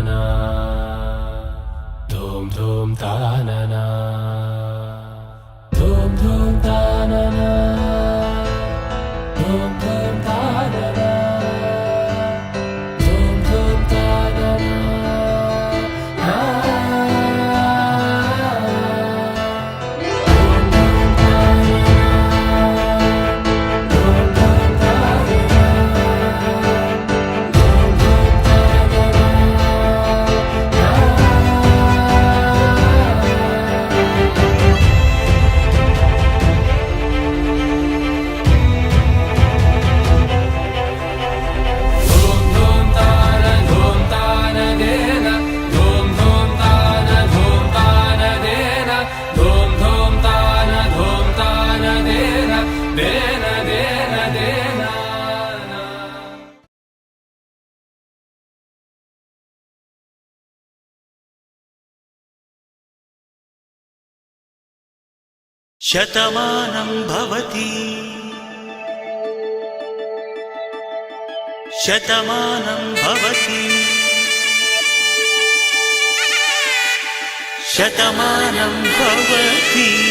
தானா தோம் தோம் தானா శతమానం భవతి. శతమానం భవతి. శతమానం భవతి.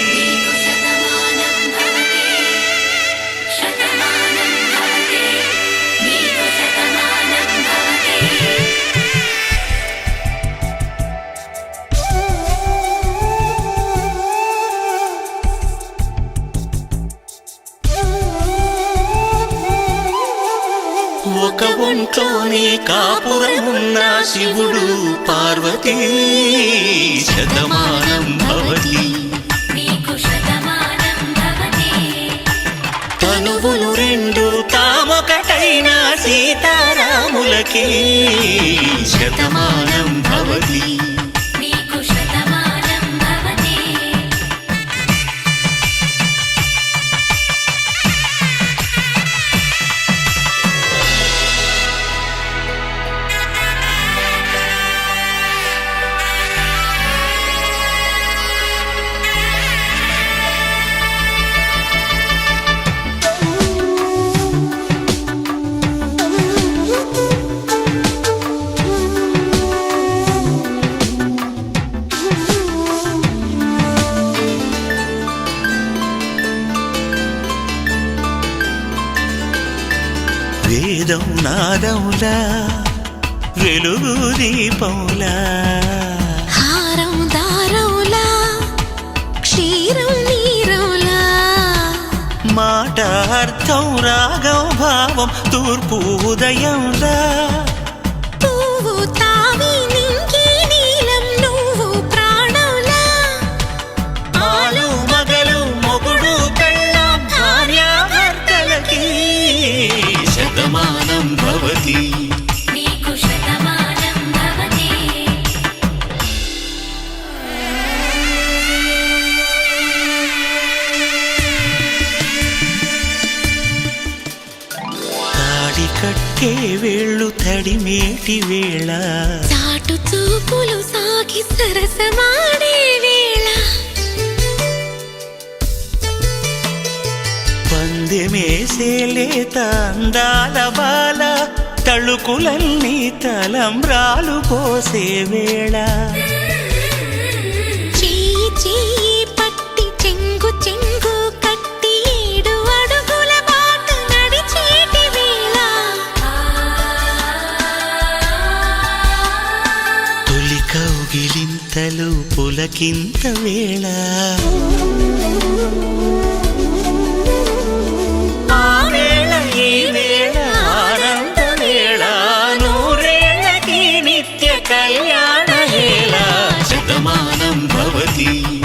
కాపురమున్న శివుడు పార్వతీ. శతమానం భవతి. నీకు శతమానం భవతి. తనువులు రెండు తామొకటైన సీతారాములకి. శతమానం భవతి. వేదం నాదములా వెలుగు దీపములా. హారం దారంలా క్షీరం నీరంలా మాట అర్థం రాగం భావం తూర్పు ఉదయంలా. తాడి కట్టే వేళ్ళు తడిమేటి వేళ. చాటు చూపులు సాగి సరసమాడే వేళ పందెమేసే లేత అందాల బాల తళుకులన్నీ తలంబ్రాలు పోసే వేళ. చెయ్యి చెయ్యి పట్టి believe.